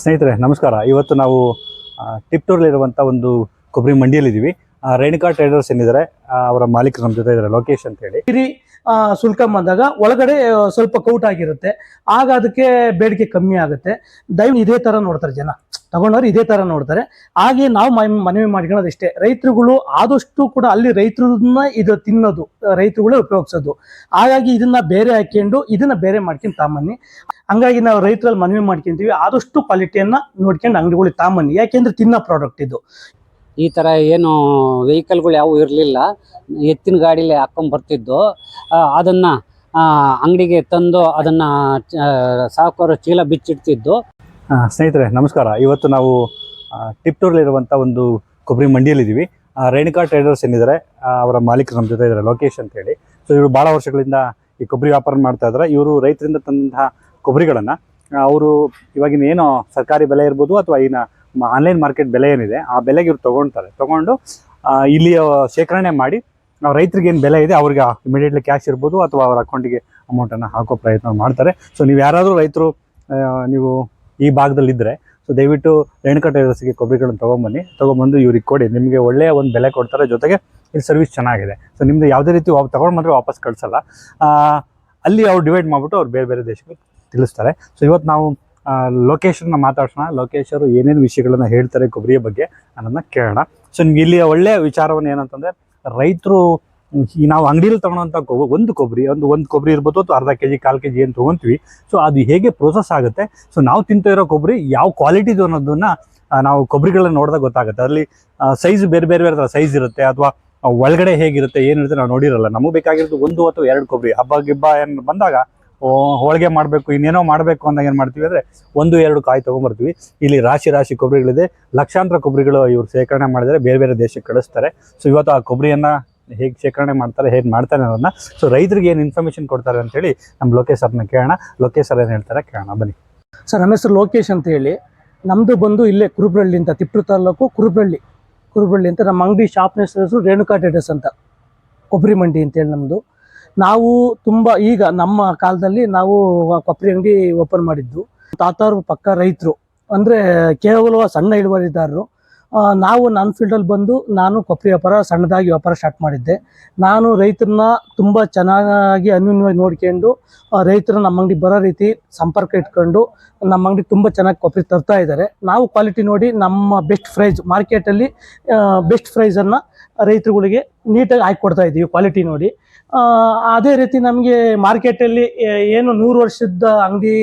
ಸ್ನೇಹಿತರೆ, ನಮಸ್ಕಾರ. ಇವತ್ತು ನಾವು ಟಿಪ್ಟೂರಲ್ಲಿರುವಂಥ ಒಂದು ಕೊಬ್ಬರಿ ಮಂಡಿಯಲ್ಲಿದ್ದೀವಿ. ರೇಣುಕಾ ಟ್ರೇಡರ್ಸ್ ಏನಿದ್ದಾರೆ ಅವರ ಮಾಲೀಕರು ನಮ್ಮ ಜೊತೆ ಇದ್ದಾರೆ, ಲೋಕೇಶ್ ಅಂತ ಹೇಳಿ. ಕಿರಿ ಶುಲ್ಕ ಬಂದಾಗ ಒಳಗಡೆ ಸ್ವಲ್ಪ ಕೌಟ್ ಆಗಿರುತ್ತೆ. ಆಗ ಅದಕ್ಕೆ ಬೇಡಿಕೆ ಕಮ್ಮಿ ಆಗುತ್ತೆ. ದಯವಿಟ್ಟು ಇದೇ ತರ ನೋಡ್ತಾರೆ ಜನ. ತಗೊಂಡವ್ರು ಇದೇ ತರ ನೋಡ್ತಾರೆ. ಹಾಗೆ ನಾವು ಮನವಿ ಮಾಡ್ಕೊಳ್ಳೋದು ಇಷ್ಟೇ. ರೈತರುಗಳು ಆದಷ್ಟು ಕೂಡ ಅಲ್ಲಿ ರೈತರನ್ನ ಇದು ತಿನ್ನೋದು, ರೈತರುಗಳೇ ಉಪಯೋಗಿಸೋದು. ಹಾಗಾಗಿ ಇದನ್ನ ಬೇರೆ ಹಾಕೊಂಡು ಇದನ್ನ ಬೇರೆ ಮಾಡ್ಕೊಂಡು ತಾಮನ್ನಿ ಹಂಗಾಗಿ ನಾವು ರೈತರಲ್ಲಿ ಮನವಿ ಮಾಡ್ಕೊಂತೀವಿ. ಆದಷ್ಟು ಕ್ವಾಲಿಟಿಯನ್ನ ನೋಡ್ಕೊಂಡು ಅಂಗಡಿಗಳಿಗೆ ತಾಮನ್ನಿ ಯಾಕೆಂದ್ರೆ ತಿನ್ನೋ ಪ್ರಾಡಕ್ಟ್ ಇದು. ಈ ಥರ ಏನು ವೆಹಿಕಲ್ಗಳು ಯಾವುವು ಇರಲಿಲ್ಲ. ಎತ್ತಿನ ಗಾಡೀಲಿ ಹಾಕೊಂಡ್ ಬರ್ತಿದ್ದು. ಅದನ್ನು ಅಂಗಡಿಗೆ ತಂದು ಅದನ್ನ ಸಾಕೋರು ಚೀಲ ಬಿಚ್ಚಿಡ್ತಿದ್ದು. ಸ್ನೇಹಿತರೆ, ನಮಸ್ಕಾರ. ಇವತ್ತು ನಾವು ಟಿಪ್ಟೂರಲ್ಲಿರುವಂಥ ಒಂದು ಕೊಬ್ಬರಿ ಮಂಡಿಯಲ್ಲಿದ್ದೀವಿ. ರೇಣುಕಾ ಟ್ರೇಡರ್ಸ್ ಏನಿದ್ದಾರೆ ಅವರ ಮಾಲೀಕರು ನಮ್ಮ ಜೊತೆ ಇದ್ದಾರೆ, ಲೋಕೇಶ್ ಅಂತ ಹೇಳಿ. ಸೊ ಇವರು ಭಾಳ ವರ್ಷಗಳಿಂದ ಈ ಕೊಬ್ಬರಿ ವ್ಯಾಪಾರ ಮಾಡ್ತಾ ಇದ್ದಾರೆ. ಇವರು ರೈತರಿಂದ ತಂದಂತಹ ಕೊಬ್ಬರಿಗಳನ್ನು ಅವರು ಇವಾಗಿನ ಏನು ಸರ್ಕಾರಿ ಬೆಲೆ ಇರ್ಬೋದು ಅಥವಾ ಈಗಿನ ಆನ್ಲೈನ್ ಮಾರ್ಕೆಟ್ ಬೆಲೆ ಏನಿದೆ, ಆ ಬೆಲೆಗೆ ಇವ್ರು ತೊಗೊಳ್ತಾರೆ ತೊಗೊಂಡು ಇಲ್ಲಿ ಶೇಖರಣೆ ಮಾಡಿ ನಾವು ರೈತರಿಗೆ ಏನು ಬೆಲೆ ಇದೆ, ಅವ್ರಿಗೆ ಇಮಿಡಿಯೇಟ್ಲಿ ಕ್ಯಾಶ್ ಇರ್ಬೋದು ಅಥವಾ ಅವರ ಅಕೌಂಟಿಗೆ ಅಮೌಂಟನ್ನು ಹಾಕೋ ಪ್ರಯತ್ನ ಮಾಡ್ತಾರೆ. ಸೊ ನೀವು ಯಾರಾದರೂ ರೈತರು ನೀವು ಈ ಭಾಗದಲ್ಲಿ ಇದ್ರೆ ಸೊ ದಯವಿಟ್ಟು ರೇಣುಕಾ ಟೈಲರ್ಸ್ಗೆ ಕೊಬ್ಬರಿಗಳನ್ನು ತೊಗೊಂಬನ್ನಿ. ತೊಗೊಂಬಂದು ಇವ್ರಿಗೆ ಕೊಡಿ. ನಿಮಗೆ ಒಳ್ಳೆಯ ಒಂದು ಬೆಲೆ ಕೊಡ್ತಾರೆ. ಜೊತೆಗೆ ಇಲ್ಲಿ ಸರ್ವಿಸ್ ಚೆನ್ನಾಗಿದೆ. ಸೊ ನಿಮ್ದು ಯಾವುದೇ ರೀತಿ ತೊಗೊಂಡು ಮಾತ್ರ ವಾಪಸ್ ಕಳಿಸಲ್ಲ. ಅಲ್ಲಿ ಅವ್ರು ಡಿವೈಡ್ ಮಾಡಿಬಿಟ್ಟು ಅವ್ರು ಬೇರೆ ಬೇರೆ ದೇಶಕ್ಕೆ ತಿಳಿಸ್ತಾರೆ. ಸೊ ಇವತ್ತು ನಾವು ಲೊಕೇಶನ್ನ ಮಾತಾಡ್ಸೋಣ. ಲೊಕೇಶರು ಏನೇನು ವಿಷಯಗಳನ್ನ ಹೇಳ್ತಾರೆ ಕೊಬ್ಬರಿಯ ಬಗ್ಗೆ ಅನ್ನೋದನ್ನ ಕೇಳೋಣ. ಸೊ ನಿಮ್ಗೆ ಇಲ್ಲಿ ಒಳ್ಳೆಯ ವಿಚಾರವನ್ನು ಏನಂತಂದರೆ, ರೈತರು ಈ ನಾವು ಅಂಗಡಿಯಲ್ಲಿ ತಗೊಳ್ಳೋಂಥ ಒಂದು ಕೊಬ್ಬರಿ, ಒಂದು ಒಂದು ಕೊಬ್ಬರಿ ಇರ್ಬೋದು ಅಥವಾ ಅರ್ಧ ಕೆ ಜಿ ಕಾಲು ಕೆ ಜಿ ಏನು ತೊಗೊತೀವಿ. ಸೊ ಅದು ಹೇಗೆ ಪ್ರೋಸೆಸ್ ಆಗುತ್ತೆ? ಸೊ ನಾವು ತಿಂತಾ ಇರೋ ಕೊಬ್ಬರಿ ಯಾವ ಕ್ವಾಲಿಟಿದು ಅನ್ನೋದನ್ನ ನಾವು ಕೊಬ್ಬರಿಗಳನ್ನ ನೋಡಿದಾಗ ಗೊತ್ತಾಗುತ್ತೆ. ಅಲ್ಲಿ ಸೈಜ್ ಬೇರೆ ಬೇರೆ ಬೇರೆ ಸೈಜ್ ಇರುತ್ತೆ ಅಥವಾ ಒಳಗಡೆ ಹೇಗಿರುತ್ತೆ ಏನಿರುತ್ತೆ ನಾವು ನೋಡಿರಲ್ಲ. ನಮಗೆ ಬೇಕಾಗಿರೋದು ಒಂದು ಅಥವಾ ಎರಡು ಕೊಬ್ಬರಿ. ಹಬ್ಬ, ಗಿಬ್ಬ ಏನು ಬಂದಾಗ ಹೋಳಿಗೆ ಮಾಡಬೇಕು, ಇನ್ನೇನೋ ಮಾಡಬೇಕು ಅಂದಾಗ ಏನು ಮಾಡ್ತೀವಿ ಅಂದರೆ ಒಂದು, ಎರಡು ಕಾಯಿ ತೊಗೊಂಬರ್ತೀವಿ. ಇಲ್ಲಿ ರಾಶಿ ರಾಶಿ ಕೊಬ್ಬರಿಗಳಿದೆ. ಲಕ್ಷಾಂತರ ಕೊಬ್ಬರಿಗಳು ಇವರು ಶೇಖರಣೆ ಮಾಡಿದರೆ ಬೇರೆ ಬೇರೆ ದೇಶಕ್ಕೆ ಕಳಿಸ್ತಾರೆ. ಸೊ ಇವತ್ತು ಆ ಕೊಬ್ಬರಿಯನ್ನು ಹೇಗೆ ಶೇಖರಣೆ ಮಾಡ್ತಾರೆ, ಹೇಗೆ ಮಾಡ್ತಾರೆ ಅನ್ನೋದನ್ನ ಸೊ ರೈತರಿಗೆ ಏನು ಇನ್ಫಾರ್ಮೇಷನ್ ಕೊಡ್ತಾರೆ ಅಂತೇಳಿ ನಮ್ಮ ಲೋಕೇಶ್ ಸರ್ನ ಕೇಳೋಣ. ಲೋಕೇಶ್ ಸರ್ ಏನು ಹೇಳ್ತಾರೆ ಕೇಳೋಣ, ಬನ್ನಿ. ಸರ್, ನಮ್ಮ ಹೆಸರು ಲೋಕೇಶ್ ಅಂತ ಹೇಳಿ. ನಮ್ಮದು ಬಂದು ಇಲ್ಲೇ ಕುರುಬ್ರಳ್ಳಿ ಅಂತ ತಿಪ್ಪೂರು ತಾಲೂಕು ಕುರುಬ್ರಳ್ಳಿ ಕುರುಬ್ರಳ್ಳಿ ಅಂತ ನಮ್ಮ ಅಂಗಡಿ ಶಾಪ್ ಹೆಸರು ರೇಣುಕಾ ಟ್ರೇಡರ್ಸ್ ಅಂತ. ಕೊಬ್ಬರಿ ಮಂಡಿ ಅಂತೇಳಿ ನಮ್ಮದು ನಾವು ತುಂಬ, ಈಗ ನಮ್ಮ ಕಾಲದಲ್ಲಿ ನಾವು ಕೊಬ್ಬರಿ ಅಂಗಡಿ ಓಪನ್ ಮಾಡಿದ್ದು. ತಾತಾರು ಪಕ್ಕ ರೈತರು. ಅಂದರೆ ಕೇವಲ ಸಣ್ಣ ಇಳುವರಿದಾರರು. ನಾವು ನನ್ನ ಫೀಲ್ಡಲ್ಲಿ ಬಂದು ನಾನು ಕೊಬ್ಬರಿ ವ್ಯಾಪಾರ ಸಣ್ಣದಾಗಿ ವ್ಯಾಪಾರ ಸ್ಟಾರ್ಟ್ ಮಾಡಿದ್ದೆ. ನಾನು ರೈತರನ್ನ ತುಂಬ ಚೆನ್ನಾಗಿ ಅನ್ಯೂನ್ಯವಾಗಿ ನೋಡ್ಕೊಂಡು ರೈತರು ನಮ್ಮ ಅಂಗಡಿ ಬರೋ ರೀತಿ ಸಂಪರ್ಕ ಇಟ್ಕೊಂಡು, ನಮ್ಮ ಅಂಗಡಿ ತುಂಬ ಚೆನ್ನಾಗಿ ಕೊಬ್ಬರಿ ತರ್ತಾ ಇದ್ದಾರೆ. ನಾವು ಕ್ವಾಲಿಟಿ ನೋಡಿ ನಮ್ಮ ಬೆಸ್ಟ್ ಪ್ರೈಸ್ ಮಾರ್ಕೆಟಲ್ಲಿ ಬೆಸ್ಟ್ ಪ್ರೈಸನ್ನು ರೈತರುಗಳಿಗೆ ನೀಟಾಗಿ ಹಾಕಿ ಕೊಡ್ತಾ ಇದ್ದೀವಿ ಕ್ವಾಲಿಟಿ ನೋಡಿ. ಅದೇ ರೀತಿ ನಮಗೆ ಮಾರ್ಕೆಟಲ್ಲಿ ಏನು ನೂರು ವರ್ಷದ ಅಂಗಡಿ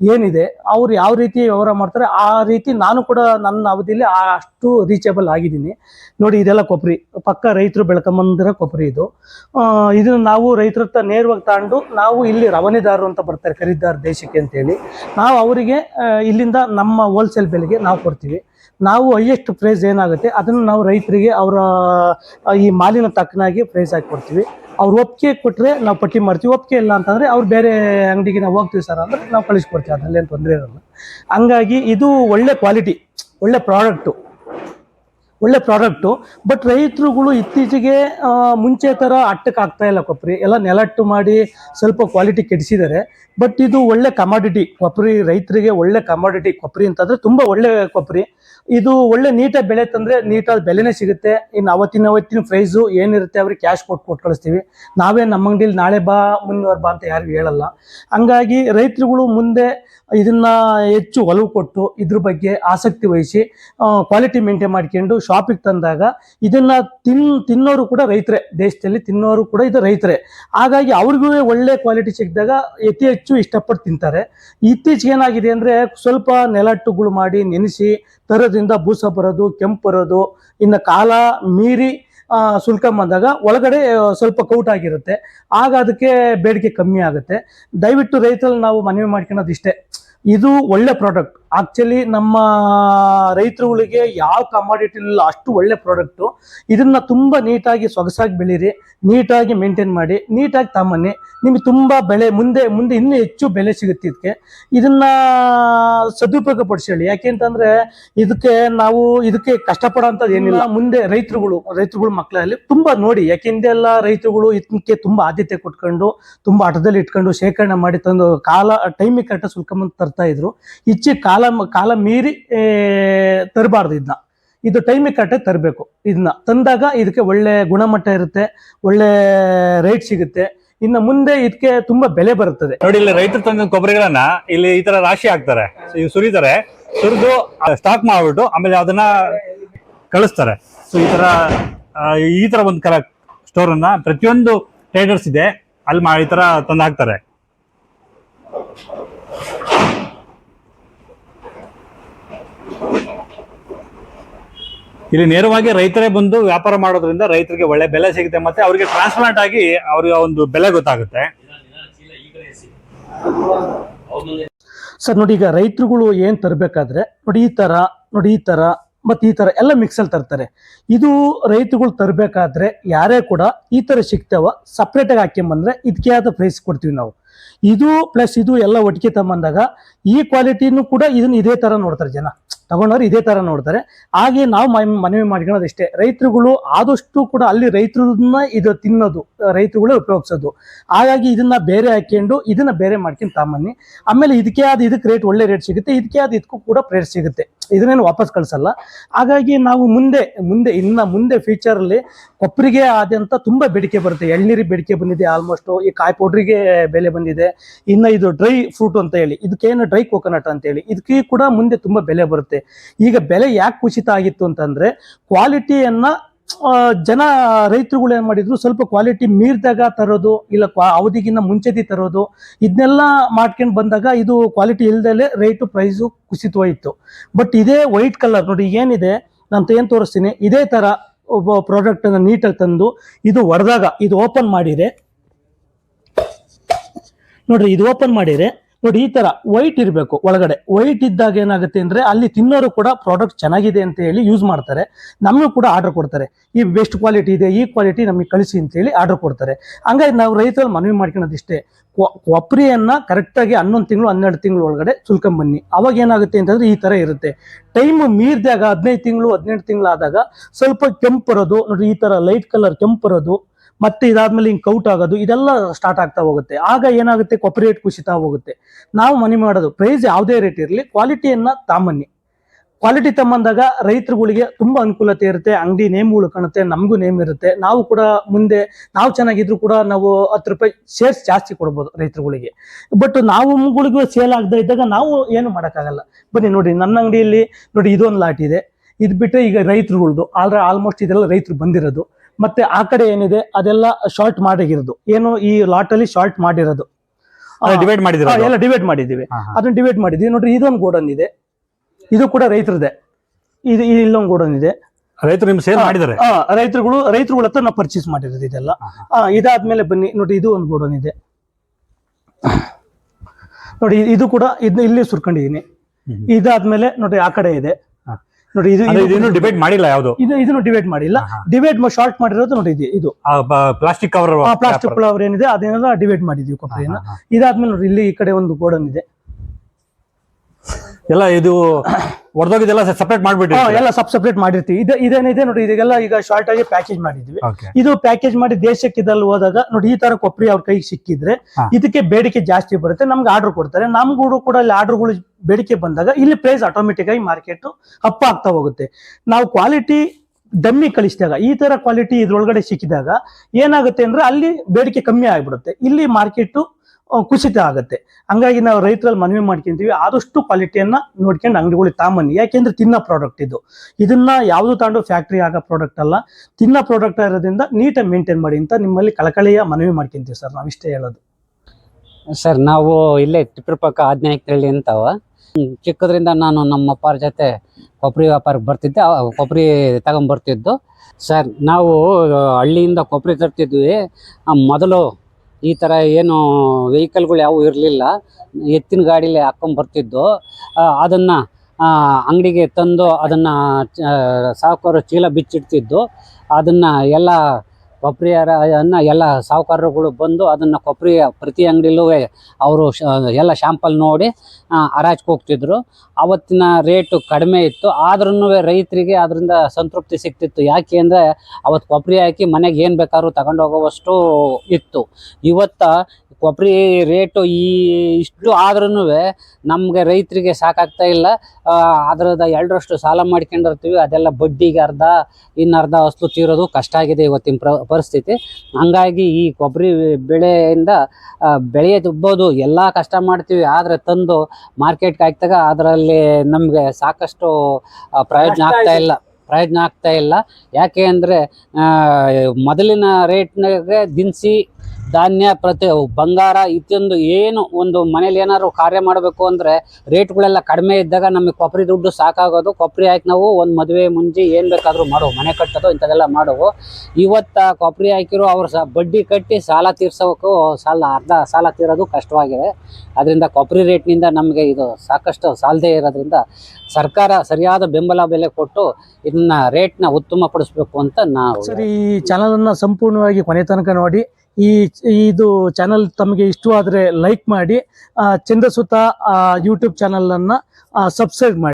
ಏನಿದೆ, ಅವ್ರು ಯಾವ ರೀತಿ ವ್ಯವಹಾರ ಮಾಡ್ತಾರೆ, ಆ ರೀತಿ ನಾನು ಕೂಡ ನನ್ನ ಅವಧಿಯಲ್ಲಿ ಅಷ್ಟು ರೀಚೇಬಲ್ ಆಗಿದ್ದೀನಿ. ನೋಡಿ, ಇದೆಲ್ಲ ಕೊಬ್ಬರಿ, ಪಕ್ಕ ರೈತರು ಬೆಳ್ಕೊಂಬಂದಿರೋ ಕೊಬ್ಬರಿ ಇದು. ಇದನ್ನ ನಾವು ರೈತರ ಹತ್ರ ನೇರವಾಗಿ ತಗೊಂಡು ನಾವು ಇಲ್ಲಿ ರವಾನೆದಾರರು ಅಂತ ಬರ್ತಾರೆ ಖರೀದಾರ ದೇಶಕ್ಕೆ ಅಂತೇಳಿ. ನಾವು ಅವರಿಗೆ ಇಲ್ಲಿಂದ ನಮ್ಮ ಹೋಲ್ಸೇಲ್ ಬೆಲೆಗೆ ನಾವು ಕೊಡ್ತೀವಿ. ನಾವು ಹೈಯೆಸ್ಟ್ ಪ್ರೈಸ್ ಏನಾಗುತ್ತೆ, ಅದನ್ನು ನಾವು ರೈತರಿಗೆ ಅವರ ಈ ಮಾಲಿನ ತಕ್ಕನಾಗಿ ಪ್ರೈಸ್ ಹಾಕಿ ಕೊಡ್ತೀವಿ. ಅವ್ರು ಒಪ್ಪಿಗೆ ಕೊಟ್ಟರೆ ನಾವು ಪಟ್ಟಿ ಮಾಡ್ತೀವಿ. ಒಪ್ಪಿಗೆ ಇಲ್ಲ ಅಂತಂದರೆ ಅವ್ರು ಬೇರೆ ಅಂಗಡಿಗೆ ನಾವು ಹೋಗ್ತೀವಿ ಸರ್ ಅಂದರೆ ನಾವು ಕಳಿಸ್ಕೊಡ್ತೀವಿ. ಅದರಲ್ಲೇನು ತೊಂದರೆ ಇರಲ್ಲ. ಹಂಗಾಗಿ ಇದು ಒಳ್ಳೆ ಕ್ವಾಲಿಟಿ ಒಳ್ಳೆ ಪ್ರಾಡಕ್ಟು ಒಳ್ಳೆ ಪ್ರಾಡಕ್ಟು ಬಟ್ ರೈತರುಗಳು ಇತ್ತೀಚೆಗೆ ಮುಂಚೆ ಥರ ಅಟ್ಟಕ್ಕೆ ಆಗ್ತಾ ಇಲ್ಲ ಕೊಬ್ಬರಿ ಎಲ್ಲ ನೆಲಟ್ಟು ಮಾಡಿ ಸ್ವಲ್ಪ ಕ್ವಾಲಿಟಿ ಕೆಡಿಸಿದ್ದಾರೆ. ಬಟ್ ಇದು ಒಳ್ಳೆ ಕಮಾಡಿಟಿ ಕೊಬ್ಬರಿ ರೈತರಿಗೆ ಒಳ್ಳೆ ಕಮಾಡಿಟಿ ಕೊಬ್ಬರಿ ಅಂತಂದ್ರೆ ತುಂಬಾ ಒಳ್ಳೆ ಕೊಬ್ಬರಿ ಇದು ಒಳ್ಳೆ ನೀಟಾಗಿ ಬೆಳೆ ತಂದ್ರೆ ನೀಟಾದ ಬೆಲೆನೇ ಸಿಗುತ್ತೆ. ಇನ್ನು ಅವತ್ತಿನ ಅವತ್ತಿನ ಪ್ರೈಸು ಏನಿರುತ್ತೆ ಅವ್ರಿಗೆ ಕ್ಯಾಶ್ ಕೊಟ್ಟು ಕೊಟ್ಟು ಕಳಿಸ್ತೀವಿ. ನಾವೇ ನಮ್ಮ ಅಂಗಡಿಲಿ ನಾಳೆ ಬಾ ಮುನ್ನೂರು ಬಾ ಅಂತ ಯಾರಿಗೂ ಹೇಳಲ್ಲ. ಹಂಗಾಗಿ ರೈತರುಗಳು ಮುಂದೆ ಇದನ್ನ ಹೆಚ್ಚು ಒಲವು ಕೊಟ್ಟು ಇದ್ರ ಬಗ್ಗೆ ಆಸಕ್ತಿ ವಹಿಸಿ ಕ್ವಾಲಿಟಿ ಮೇಂಟೈನ್ ಮಾಡ್ಕೊಂಡು ಶಾಪಿಗೆ ತಂದಾಗ ಇದನ್ನ ತಿನ್, ತಿನ್ನೋರು ಕೂಡ ರೈತರೇ. ದೇಶದಲ್ಲಿ ತಿನ್ನೋರು ಕೂಡ ಇದು ರೈತರೇ. ಹಾಗಾಗಿ ಅವ್ರಿಗೂ ಒಳ್ಳೆ ಕ್ವಾಲಿಟಿ ಸಿಕ್ಕಿದಾಗ ಅತಿ ಇಷ್ಟಪಟ್ಟು ತಿಂತಾರೆ. ಇತ್ತೀಚೆಗೆ ಏನಾಗಿದೆ ಅಂದರೆ ಸ್ವಲ್ಪ ನೆಲಟ್ಟುಗಳು ಮಾಡಿ ನೆನೆಸಿ ತರೋದ್ರಿಂದ ಬೂಸ ಬರೋದು, ಕೆಂಪು ಬರೋದು, ಇನ್ನು ಕಾಲ ಮೀರಿ ಸುಲ್ಕೊಂಬಂದಾಗ ಒಳಗಡೆ ಸ್ವಲ್ಪ ಕೌಟ್ ಆಗಿರುತ್ತೆ. ಆಗ ಅದಕ್ಕೆ ಬೇಡಿಕೆ ಕಮ್ಮಿ ಆಗುತ್ತೆ. ದಯವಿಟ್ಟು ರೈತರಲ್ಲಿ ನಾವು ಮನವಿ ಮಾಡ್ಕೊಳೋದು ಇಷ್ಟೇ. ಇದು ಒಳ್ಳೆ ಪ್ರಾಡಕ್ಟ್ ಆಕ್ಚುಲಿ ನಮ್ಮ ರೈತರುಗಳಿಗೆ ಯಾವ ಕಮಾಡಿಟಿ ಇಲ್ಲ, ಅಷ್ಟು ಒಳ್ಳೆ ಪ್ರಾಡಕ್ಟು ಇದನ್ನ ತುಂಬ ನೀಟಾಗಿ ಸೊಗಸಾಗಿ ಬೆಳೀರಿ, ನೀಟಾಗಿ ಮೇಂಟೈನ್ ಮಾಡಿ, ನೀಟಾಗಿ ತಮ್ಮನ್ನಿ ನಿಮಗೆ ತುಂಬ ಬೆಳೆ ಮುಂದೆ ಮುಂದೆ ಇನ್ನೂ ಹೆಚ್ಚು ಬೆಲೆ ಸಿಗುತ್ತೆ ಇದಕ್ಕೆ. ಇದನ್ನ ಸದುಪಯೋಗ ಯಾಕೆ ಯಾಕೆಂತಂದ್ರೆ ಇದಕ್ಕೆ ನಾವು ಇದಕ್ಕೆ ಕಷ್ಟಪಡೋಂಥದ್ದು ಏನಿಲ್ಲ. ಮುಂದೆ ರೈತರುಗಳು ರೈತರುಗಳು ಮಕ್ಕಳಲ್ಲಿ ತುಂಬಾ ನೋಡಿ. ಯಾಕೆಂದ್ರೆ ಎಲ್ಲ ರೈತರುಗಳು ಇದಕ್ಕೆ ತುಂಬಾ ಆದ್ಯತೆ ಕೊಟ್ಕೊಂಡು, ತುಂಬಾ ಹಠದಲ್ಲಿ ಇಟ್ಕೊಂಡು ಶೇಖರಣೆ ಮಾಡಿ ತಂದು ಕಾಲ ಟೈಮಿಗೆ ಕರೆಕ್ಟ್ ಸುಲ್ಕೊಂಬಂದು ತರ್ತಾ ಇದ್ರು. ಇಚ್ಚಿ ಕಾಲ ಕಾಲ ಕಾಲ ಮೀರಿ ತರಬಾರ್ದು ಇದನ್ನ ಇದು ಟೈಮಿಗೆ ಕರೆಕ್ಟಾಗಿ ತರಬೇಕು ಇದನ್ನ ತಂದಾಗ ಇದಕ್ಕೆ ಒಳ್ಳೆ ಗುಣಮಟ್ಟ ಇರುತ್ತೆ, ಒಳ್ಳೆ ರೇಟ್ ಸಿಗುತ್ತೆ. ಇನ್ನು ಮುಂದೆ ಇದಕ್ಕೆ ತುಂಬಾ ಬೆಲೆ ಬರುತ್ತದೆ. ನೋಡಿ, ಇಲ್ಲಿ ರೈತರು ತಂದ ಕೊಬ್ಬರಿಗಳನ್ನ ಇಲ್ಲಿ ಈ ತರ ರಾಶಿ ಹಾಕ್ತಾರೆ. ಸುರಿತಾರೆ. ಸುರಿದು ಸ್ಟಾಕ್ ಮಾಡ್ಬಿಟ್ಟು ಆಮೇಲೆ ಅದನ್ನ ಕಳಿಸ್ತಾರೆ. ಸೊ, ಈ ತರ ಈ ತರ ಒಂದು ಕರ ಸ್ಟೋರ್ ಅನ್ನ ಪ್ರತಿಯೊಂದು ಟ್ರೇಡರ್ಸ್ ಇದೆ. ಅಲ್ಲಿ ಈ ತರ ತಂದು ಹಾಕ್ತಾರೆ. ಇಲ್ಲಿ ನೇರವಾಗಿ ರೈತರೇ ಬಂದು ವ್ಯಾಪಾರ ಮಾಡೋದ್ರಿಂದ ರೈತರಿಗೆ ಒಳ್ಳೆ ಬೆಲೆ ಸಿಗುತ್ತೆ ಮತ್ತೆ ಅವರಿಗೆ ಟ್ರಾನ್ಸ್ಪ್ಲಾಂಟ್ ಆಗಿ ಅವ್ರಿಗೆ ಒಂದು ಬೆಲೆ ಗೊತ್ತಾಗುತ್ತೆ. ಸರ್, ನೋಡಿ, ಈಗ ರೈತರುಗಳು ಏನ್ ತರಬೇಕಾದ್ರೆ ನೋಡಿ, ಈ ತರ, ನೋಡಿ, ಈ ತರ, ಮತ್ತೆ ಈ ತರ ಎಲ್ಲ ಮಿಕ್ಸಲ್ಲಿ ತರ್ತಾರೆ. ಇದು ರೈತರುಗಳು ತರಬೇಕಾದ್ರೆ ಯಾರೇ ಕೂಡ ಈ ತರ ಸಿಗ್ತಾವ ಸಪ್ರೇಟ್ ಆಗಿ ಹಾಕ್ಕೊಂಬಂದ್ರೆ ಇದಕ್ಕೆ ಆದ ಪ್ರೈಸ್ ಕೊಡ್ತೀವಿ ನಾವು. ಇದು ಪ್ಲಸ್ ಇದು ಎಲ್ಲ ಒಟ್ಟಿಗೆ ತಗೊಂಬಂದಾಗ ಈ ಕ್ವಾಲಿಟಿನೂ ಕೂಡ ಇದನ್ನ ಇದೇ ತರ ನೋಡ್ತಾರೆ ಜನ. ತಗೊಂಡವ್ರು ಇದೇ ತರ ನೋಡ್ತಾರೆ. ಹಾಗೆ ನಾವು ಮನವಿ ಮಾಡ್ಕೊಳ್ಳೋದು ಇಷ್ಟೇ ರೈತರುಗಳು ಆದಷ್ಟು ಕೂಡ ಅಲ್ಲಿ ರೈತರನ್ನ ಇದು ತಿನ್ನೋದು, ರೈತರುಗಳೇ ಉಪಯೋಗಿಸೋದು. ಹಾಗಾಗಿ ಇದನ್ನ ಬೇರೆ ಹಾಕೊಂಡು ಇದನ್ನ ಬೇರೆ ಮಾಡ್ಕೊಂಡು ತಾಮನ್ನಿ ಆಮೇಲೆ ಇದಕ್ಕೆ ಆದ ಇದಕ್ಕೆ ರೇಟ್ ಒಳ್ಳೆ ರೇಟ್ ಸಿಗುತ್ತೆ, ಇದಕ್ಕೆ ಆದ ಇದಕ್ಕೂ ಕೂಡ ರೇಟ್ ಸಿಗುತ್ತೆ. ಇದನ್ನೇನು ವಾಪಸ್ ಕಳಿಸಲ್ಲ. ಹಾಗಾಗಿ ನಾವು ಮುಂದೆ ಮುಂದೆ, ಇನ್ನ ಮುಂದೆ ಫ್ಯೂಚರಲ್ಲಿ ಕೊಬ್ಬರಿಗೆ ಆದಂತ ತುಂಬಾ ಬೇಡಿಕೆ ಬರುತ್ತೆ. ಎಳ್ನೀರಿಗೆ ಬೇಡಿಕೆ ಬಂದಿದೆ ಆಲ್ಮೋಸ್ಟ್ ಈ ಕಾಯಿ ಪೌಡ್ರಿಗೆ ಬೆಲೆ ಬಂದಿದೆ. ಇನ್ನ ಇದು ಡ್ರೈ ಫ್ರೂಟ್ ಅಂತ ಹೇಳಿ, ಇದಕ್ಕೇನು ಡ್ರೈ ಕೋಕೋನಟ್ ಅಂತ ಹೇಳಿ, ಇದಕ್ಕೆ ಕೂಡ ಮುಂದೆ ತುಂಬಾ ಬೆಲೆ ಬರುತ್ತೆ. ಈಗ ಬೆಲೆ ಯಾಕೆ ಕುಸಿತ ಆಗಿತ್ತು ಅಂತಂದ್ರೆ ಕ್ವಾಲಿಟಿಯನ್ನ ಜನ ರೈತರುಗಳು ಏನು ಮಾಡಿದ್ರು? ಸ್ವಲ್ಪ ಕ್ವಾಲಿಟಿ ಮೀರಿದಾಗ ತರೋದು, ಇಲ್ಲ ಕ್ವಾ ಅವಧಿಗಿನ್ನ ಮುಂಚೆದಿ ತರೋದು ಇದನ್ನೆಲ್ಲ ಮಾಡ್ಕೊಂಡು ಬಂದಾಗ ಇದು ಕ್ವಾಲಿಟಿ ಇಲ್ದಲೆ ರೇಟು ಪ್ರೈಸು ಕುಸಿತವಾಯಿತು ಬಟ್ ಇದೇ ವೈಟ್ ಕಲರ್ ನೋಡಿ ಏನಿದೆ, ನಾನು ಏನ್ ತೋರಿಸ್ತೀನಿ, ಇದೇ ತರ ಒಬ್ಬ ಪ್ರಾಡಕ್ಟ್ ಅನ್ನ ನೀಟಾಗಿ ತಂದು ಇದು ಹೊಡೆದಾಗ ಇದು ಓಪನ್ ಮಾಡಿದೆ ನೋಡ್ರಿ ಇದು ಓಪನ್ ಮಾಡಿರೆ ನೋಡಿ, ಈ ತರ ವೈಟ್ ಇರಬೇಕು ಒಳಗಡೆ. ವೈಟ್ ಇದ್ದಾಗ ಏನಾಗುತ್ತೆ ಅಂದ್ರೆ ಅಲ್ಲಿ ತಿನ್ನೋರು ಕೂಡ ಪ್ರಾಡಕ್ಟ್ ಚೆನ್ನಾಗಿದೆ ಅಂತ ಹೇಳಿ ಯೂಸ್ ಮಾಡ್ತಾರೆ. ನಮಗೂ ಕೂಡ ಆರ್ಡರ್ ಕೊಡ್ತಾರೆ. ಈ ಬೆಸ್ಟ್ ಕ್ವಾಲಿಟಿ ಇದೆ, ಈ ಕ್ವಾಲಿಟಿ ನಮಗೆ ಕಳಿಸಿ ಅಂತ ಹೇಳಿ ಆರ್ಡರ್ ಕೊಡ್ತಾರೆ. ಹಂಗಾಗಿ ನಾವು ರೈತರಲ್ಲಿ ಮನವಿ ಮಾಡ್ಕೊಳ್ಳೋದಿಷ್ಟೇ ಕೊಪ್ರಿಯನ್ನ ಕರೆಕ್ಟಾಗಿ ಹನ್ನೊಂದು ತಿಂಗಳು, ಹನ್ನೆರಡು ತಿಂಗಳು ಒಳಗಡೆ ಸುಲ್ಕೊಂಬನ್ನಿ ಅವಾಗ ಏನಾಗುತ್ತೆ ಅಂತಂದ್ರೆ ಈ ತರ ಇರುತ್ತೆ. ಟೈಮ್ ಮೀರಿದಾಗ ಹದಿನೈದು ತಿಂಗಳು, ಹದಿನೆಂಟು ತಿಂಗಳು ಆದಾಗ ಸ್ವಲ್ಪ ಕೆಂಪು ಬರೋದು ನೋಡಿ ಈ ತರ ಲೈಟ್ ಕಲರ್ ಕೆಂಪು ಬರೋದು ಮತ್ತೆ ಇದಾದ್ಮೇಲೆ ಹಿಂಗೆ ಕೌಟ್ ಆಗೋದು, ಇದೆಲ್ಲ ಸ್ಟಾರ್ಟ್ ಆಗ್ತಾ ಹೋಗುತ್ತೆ. ಆಗ ಏನಾಗುತ್ತೆ? ಕೊಪರೇಟ್ ರೇಟ್ ಕುಸಿತಾ ಹೋಗುತ್ತೆ. ನಾವು ಮನೆ ಮಾಡೋದು ಪ್ರೈಸ್ ಯಾವುದೇ ರೇಟ್ ಇರಲಿ ಕ್ವಾಲಿಟಿಯನ್ನ ತಾಮನ್ನಿ. ಕ್ವಾಲಿಟಿ ತಮ್ಮಂದಾಗ ರೈತರುಗಳಿಗೆ ತುಂಬಾ ಅನುಕೂಲತೆ ಇರುತ್ತೆ, ಅಂಗಡಿ ನೇಮ್ ಕಾಣುತ್ತೆ, ನಮಗೂ ನೇಮ್ ಇರುತ್ತೆ. ನಾವು ಕೂಡ ಮುಂದೆ, ನಾವು ಚೆನ್ನಾಗಿದ್ರು ಕೂಡ ನಾವು ಹತ್ತು ರೂಪಾಯಿ ಶೇರ್ಸ್ ಜಾಸ್ತಿ ಕೊಡ್ಬೋದು ರೈತರುಗಳಿಗೆ. ಬಟ್ ನಾವುಗಳಿಗೂ ಸೇಲ್ ಆಗದೆ ಇದ್ದಾಗ ನಾವು ಏನು ಮಾಡೋಕ್ಕಾಗಲ್ಲ. ಬನ್ನಿ ನೋಡಿ, ನನ್ನ ಅಂಗಡಿಯಲ್ಲಿ ನೋಡಿ ಇದೊಂದು ಲಾಟ್ ಇದೆ. ಇದು ಬಿಟ್ಟರೆ ಈಗ ರೈತರುಗಳ್ದು ಆಲ್ರೆ ಆಲ್ಮೋಸ್ಟ್ ಇದೆಲ್ಲ ರೈತರು ಬಂದಿರೋದು. ಮತ್ತೆ ಆ ಕಡೆ ಏನಿದೆ ಅದೆಲ್ಲ ಶಾರ್ಟ್ ಮಾಡಿರೋದು. ಏನು ಈ ಲಾಟ್ ಅಲ್ಲಿ ಶಾರ್ಟ್ ಮಾಡಿರೋದು. ಡಿವೈಡ್ ಮಾಡಿದ್ರೆ ಎಲ್ಲ ಡಿವೈಡ್ ಮಾಡಿದ್ದೀವಿ. ಅದನ್ನ ಡಿವೈಡ್ ಮಾಡಿದ್ವಿ ನೋಡ್ರಿ ಇದೊಂದು ಗೋಡನ್ ಇದೆ. ಇದು ಕೂಡ ರೈತರದೇ ಇದು ಇಲ್ಲೊಂದು ಗೋಡನ್ ಇದೆ. ರೈತರು ನಿಮ್ ಸೇಲ್ ಮಾಡಿದ್ದಾರೆ? ಆ, ರೈತರುಗಳು ರೈತರುಗಳ ಹತ್ರ ನಾವು ಪರ್ಚೇಸ್ ಮಾಡಿರೋದು ಇದೆಲ್ಲ. ಇದಾದ್ಮೇಲೆ ಬನ್ನಿ. ನೋಡಿ ಇದು ಒಂದು ಗೋಡನ್ ಇದೆ. ನೋಡಿ ಇದು ಕೂಡ ಇದನ್ನ ಇಲ್ಲಿ ಸುರ್ಕೊಂಡಿದೀನಿ. ಇದಾದ್ಮೇಲೆ ನೋಡಿ ಆ ಕಡೆ ಇದೆ. ನೋಡಿ ಇದು ಇದನ್ನು ಇದು- ಡಿವೈಡ್ ಮಾಡಿಲ್ಲ ಯಾವುದು? ಇದು ಇದನ್ನು ಡಿವೈಡ್ ಮಾಡಿಲ್ಲ. ಡಿವೈಡ್ ಶಾರ್ಟ್ ಮಾಡಿರೋದು ನೋಡಿ ಇದು ಇದು. ಪ್ಲಾಸ್ಟಿಕ್ ಕವರ್ ಪ್ಲಾಸ್ಟಿಕ್ ಕವರ್ ಏನಿದೆ ಅದನ್ನೆಲ್ಲ ಡಿವೈಡ್ ಮಾಡಿದೀವಿ ಕೊಬ್ಬರಿಯನ್ನ ಇದಾದ್ಮೇಲೆ ನೋಡಿ ಇಲ್ಲಿ ಈ ಕಡೆ ಒಂದು ಗೋಡನ್ ಇದೆ. ಎಲ್ಲ ಇದು ಹೊಡೆದೋಗಿದೆಲ್ಲ ಸಪರೇಟ್ ಮಾಡ್ಬಿಟ್ಟು ಎಲ್ಲ ಸಬ್ ಸಪ್ರೇಟ್ ಮಾಡಿರ್ತೀವಿ. ಇದು ಇದೇನಿದೆ ನೋಡಿ ಇದೆಲ್ಲ ಈಗ ಶಾರ್ಟ್ ಆಗಿ ಪ್ಯಾಕೇಜ್ ಮಾಡಿದ್ವಿ. ಇದು ಪ್ಯಾಕೇಜ್ ಮಾಡಿ ದೇಶಕ್ಕೆ ಇದ್ರಲ್ಲಿ ಹೋದಾಗ ನೋಡಿ ಈ ತರ ಕೊಬ್ಬರಿ ಅವ್ರ ಕೈಗೆ ಸಿಕ್ಕಿದ್ರೆ ಇದಕ್ಕೆ ಬೇಡಿಕೆ ಜಾಸ್ತಿ ಬರುತ್ತೆ. ನಮ್ಗೆ ಆರ್ಡರ್ ಕೊಡ್ತಾರೆ. ನಮ್ಗೂ ಕೂಡ ಅಲ್ಲಿ ಆರ್ಡರ್ಗಳು ಬೇಡಿಕೆ ಬಂದಾಗ ಇಲ್ಲಿ ಪ್ರೈಸ್ ಆಟೋಮೆಟಿಕ್ ಆಗಿ ಮಾರ್ಕೆಟ್ ಅಪ್ ಆಗ್ತಾ ಹೋಗುತ್ತೆ. ನಾವು ಕ್ವಾಲಿಟಿ ಡಮ್ಮಿ ಕಳಿಸಿದಾಗ ಈ ತರ ಕ್ವಾಲಿಟಿ ಇದ್ರೊಳಗಡೆ ಸಿಕ್ಕಿದಾಗ ಏನಾಗುತ್ತೆ ಅಂದ್ರೆ ಅಲ್ಲಿ ಬೇಡಿಕೆ ಕಮ್ಮಿ ಆಗ್ಬಿಡುತ್ತೆ. ಇಲ್ಲಿ ಮಾರ್ಕೆಟ್ ಕುಸಿತ ಆಗುತ್ತೆ. ಹಂಗಾಗಿ ನಾವು ರೈತರಲ್ಲಿ ಮನವಿ ಮಾಡ್ಕೊಂತೀವಿ, ಆದಷ್ಟು ಕ್ವಾಲಿಟಿಯನ್ನ ನೋಡ್ಕೊಂಡು ಅಂಗಡಿಗಳಿಗೆ ತಾಂಬನ್ನಿ ಯಾಕೆಂದ್ರೆ ತಿನ್ನೋ ಪ್ರಾಡಕ್ಟ್ ಇದು. ಇದನ್ನ ಯಾವುದು ತಗೊಂಡು ಫ್ಯಾಕ್ಟ್ರಿ ಆಗೋ ಪ್ರಾಡಕ್ಟ್ ಅಲ್ಲ. ತಿನ್ನೋ ಪ್ರಾಡಕ್ಟ್ ಆಗಿರೋದ್ರಿಂದ ನೀಟಾಗಿ ಮೇಂಟೈನ್ ಮಾಡಿ ಅಂತ ನಿಮ್ಮಲ್ಲಿ ಕಳಕಳಿಯ ಮನವಿ ಮಾಡ್ಕೊಂತೀವಿ ಸರ್. ನಾವು ಇಷ್ಟೇ ಹೇಳೋದು. ಸರ್, ನಾವು ಇಲ್ಲೇ ಟಿಪ್ಪರ್ ಪಕ್ಕ ಹದಿನಾಲ್ಕರಲ್ಲಿ ಅಂತವ ಚಿಕ್ಕದ್ರಿಂದ ನಾನು ನಮ್ಮ ಅಪ್ಪಾರ ಜೊತೆ ಕೊಬ್ಬರಿ ವ್ಯಾಪಾರಕ್ಕೆ ಬರ್ತಿದ್ದೆ. ಕೊಬ್ಬರಿ ತಗೊಂಬರ್ತಿದ್ದು. ಸರ್, ನಾವು ಹಳ್ಳಿಯಿಂದ ಕೊಬ್ಬರಿ ತರ್ತಿದ್ವಿ. ಮೊದಲು ಈ ಥರ ಏನು ವೆಹಿಕಲ್ಗಳು ಯಾವುವು ಇರಲಿಲ್ಲ. ಎತ್ತಿನ ಗಾಡೀಲಿ ಬರ್ತಿದ್ದೋ. ಅದನ್ನು ಅಂಗಡಿಗೆ ತಂದು ಅದನ್ನು ಸಾಕೋರು ಚೀಲ ಬಿಚ್ಚಿಡ್ತಿದ್ದು. ಅದನ್ನು ಎಲ್ಲ ಕೊಬ್ಬರಿಯನ್ನ ಎಲ್ಲ ಸಾಹುಕಾರರುಗಳು ಬಂದು ಅದನ್ನು ಕೊಬ್ಬರಿ ಪ್ರತಿ ಅಂಗಡಿಲೂ ಅವರು ಎಲ್ಲ ಶಾಂಪಲ್ ನೋಡಿ ಹರಾಜ್ಗೆ ಹೋಗ್ತಿದ್ರು ಅವತ್ತಿನ ರೇಟು ಕಡಿಮೆ ಇತ್ತು. ಆದ್ರೂ ರೈತರಿಗೆ ಅದರಿಂದ ಸಂತೃಪ್ತಿ ಸಿಗ್ತಿತ್ತು ಯಾಕೆ ಅಂದರೆ ಅವತ್ತು ಕೊಬ್ಬರಿ ಹಾಕಿ ಮನೆಗೆ ಏನು ಬೇಕಾದ್ರೂ ತಗೊಂಡು ಹೋಗುವಷ್ಟು ಇತ್ತು. ಇವತ್ತ ಕೊಬ್ಬರಿ ರೇಟು ಈ ಇಷ್ಟು ಆದ್ರೂ ನಮಗೆ ರೈತರಿಗೆ ಸಾಕಾಗ್ತಾ ಇಲ್ಲ. ಅದರದ ಎರಡರಷ್ಟು ಸಾಲ ಮಾಡ್ಕೊಂಡಿರ್ತೀವಿ. ಅದೆಲ್ಲ ಬಡ್ಡಿಗೆ ಅರ್ಧ ಇನ್ನರ್ಧ ವಸ್ತು ಅಸಲು ತೀರೋದು ಕಷ್ಟ ಆಗಿದೆ ಇವತ್ತಿನ ಪ್ರ ಪರಿಸ್ಥಿತಿ. ಹಂಗಾಗಿ ಈ ಕೊಬ್ಬರಿ ಬೆಳೆಯಿಂದ ಬೆಳೆಯ ಬೆಳೆಯೋದು ಎಲ್ಲ ಕಷ್ಟ ಮಾಡ್ತೀವಿ. ಆದರೆ ತಂದು ಮಾರ್ಕೆಟ್ಗೆ ಹಾಕಿದಾಗ ಅದರಲ್ಲಿ ನಮಗೆ ಸಾಕಷ್ಟು ಪ್ರಯೋಜನ ಆಗ್ತಾ ಇಲ್ಲ. ಪ್ರಯೋಜನ ಆಗ್ತಾ ಇಲ್ಲ. ಯಾಕೆ ಅಂದರೆ ಮೊದಲಿನ ರೇಟ್ನಾಗೆ ದಿನಸಿ ಧಾನ್ಯ, ಪ್ರತಿ ಬಂಗಾರ, ಇತ್ತೊಂದು ಏನು ಒಂದು ಮನೇಲಿ ಏನಾದ್ರು ಕಾರ್ಯ ಮಾಡಬೇಕು ಅಂದರೆ ರೇಟ್ಗಳೆಲ್ಲ ಕಡಿಮೆ ಇದ್ದಾಗ ನಮಗೆ ಕೊಬ್ಬರಿ ದುಡ್ಡು ಸಾಕಾಗೋದು. ಕೊಬ್ಬರಿ ಹಾಕಿ ನಾವು ಒಂದು ಮದುವೆ ಮುಂಜಿ ಏನು ಬೇಕಾದರೂ ಮಾಡೋ ಮನೆ ಕಟ್ಟೋದು, ಇಂಥದ್ದೆಲ್ಲ ಮಾಡುವು. ಇವತ್ತು ಕೊಬ್ಬರಿ ಹಾಕಿರೋ ಅವ್ರು ಸಹ ಬಡ್ಡಿ ಕಟ್ಟಿ ಸಾಲ ತೀರ್ಸೋಕ್ಕೂ ಸಾಲ, ಅರ್ಧ ಸಾಲ ತೀರೋದು ಕಷ್ಟವಾಗಿದೆ. ಅದರಿಂದ ಕೊಬ್ಬರಿ ರೇಟ್ನಿಂದ ನಮಗೆ ಇದು ಸಾಕಷ್ಟು ಸಾಲದೇ ಇರೋದ್ರಿಂದ ಸರ್ಕಾರ ಸರಿಯಾದ ಬೆಂಬಲ ಬೆಲೆ ಕೊಟ್ಟು ಇದನ್ನ ರೇಟ್ನ ಉತ್ತಮಪಡಿಸ್ಬೇಕು ಅಂತ ನಾವು ಸರಿ, ಈ ಚಾನಲ್ ಅನ್ನ ಸಂಪೂರ್ಣವಾಗಿ ಕೊನೆ ತನಕ ನೋಡಿ. ಈ ಇದು ಚಾನಲ್ ತಮಗೆ ಇಷ್ಟವಾದರೆ ಲೈಕ್ ಮಾಡಿ ಚಂದ್ರಸುತ ಯೂಟ್ಯೂಬ್ ಚಾನಲನ್ನು ಸಬ್ಸ್ಕ್ರೈಬ್ ಮಾಡಿ.